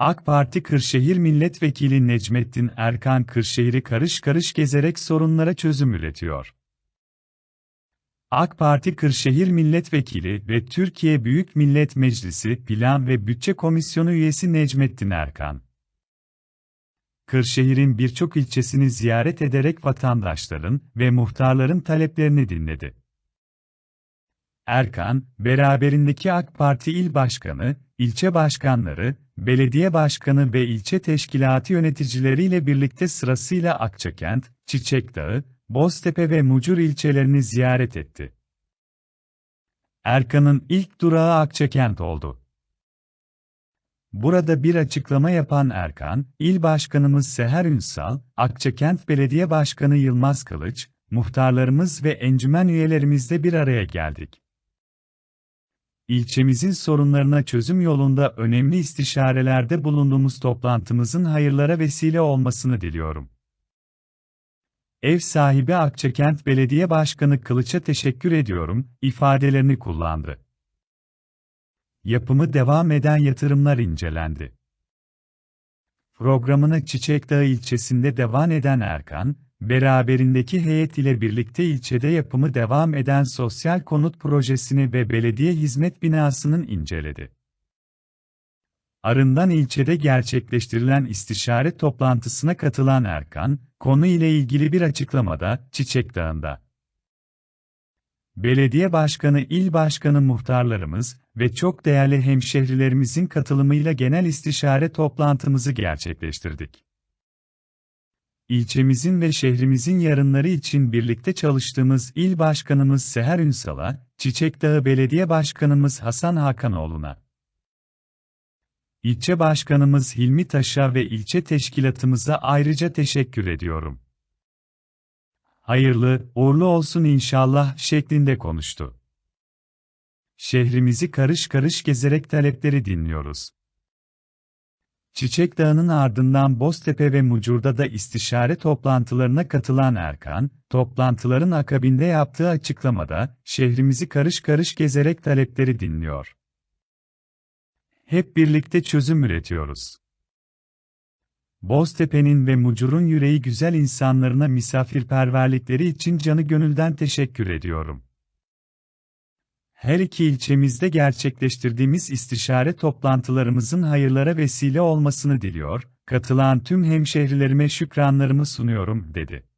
AK Parti Kırşehir Milletvekili Necmettin Erkan Kırşehir'i karış karış gezerek sorunlara çözüm üretiyor. AK Parti Kırşehir Milletvekili ve Türkiye Büyük Millet Meclisi Plan ve Bütçe Komisyonu üyesi Necmettin Erkan, Kırşehir'in birçok ilçesini ziyaret ederek vatandaşların ve muhtarların taleplerini dinledi. Erkan, beraberindeki AK Parti il başkanı, ilçe başkanları, belediye başkanı ve ilçe teşkilatı yöneticileriyle birlikte sırasıyla Akçakent, Çiçekdağı, Boztepe ve Mucur ilçelerini ziyaret etti. Erkan'ın ilk durağı Akçakent oldu. Burada bir açıklama yapan Erkan, İl Başkanımız Seher Ünsal, Akçakent Belediye Başkanı Yılmaz Kılıç, muhtarlarımız ve encümen üyelerimizle bir araya geldik. İlçemizin sorunlarına çözüm yolunda önemli istişarelerde bulunduğumuz toplantımızın hayırlara vesile olmasını diliyorum. Ev sahibi Akçakent Belediye Başkanı Kılıç'a teşekkür ediyorum, ifadelerini kullandı. Yapımı devam eden yatırımlar incelendi. Programına Çiçekdağı ilçesinde devam eden Erkan, beraberindeki heyet ile birlikte ilçede yapımı devam eden sosyal konut projesini ve belediye hizmet binasının inceledi. Arından ilçede gerçekleştirilen istişare toplantısına katılan Erkan, konu ile ilgili bir açıklamada, Çiçek Dağı'nda. Belediye başkanı, il başkanı muhtarlarımız ve çok değerli hemşehrilerimizin katılımıyla genel istişare toplantımızı gerçekleştirdik. İlçemizin ve şehrimizin yarınları için birlikte çalıştığımız il başkanımız Seher Ünsal'a, Çiçekdağı Belediye Başkanımız Hasan Hakanoğlu'na, İlçe Başkanımız Hilmi Taş'a ve ilçe teşkilatımıza ayrıca teşekkür ediyorum. Hayırlı, uğurlu olsun inşallah şeklinde konuştu. Şehrimizi karış karış gezerek talepleri dinliyoruz. Çiçek Dağı'nın ardından Boztepe ve Mucur'da da istişare toplantılarına katılan Erkan, toplantıların akabinde yaptığı açıklamada, şehrimizi karış karış gezerek talepleri dinliyor. Hep birlikte çözüm üretiyoruz. Boztepe'nin ve Mucur'un yüreği güzel insanlarına misafirperverlikleri için canı gönülden teşekkür ediyorum. Her iki ilçemizde gerçekleştirdiğimiz istişare toplantılarımızın hayırlara vesile olmasını diliyor, katılan tüm hemşehrilerime şükranlarımı sunuyorum, dedi.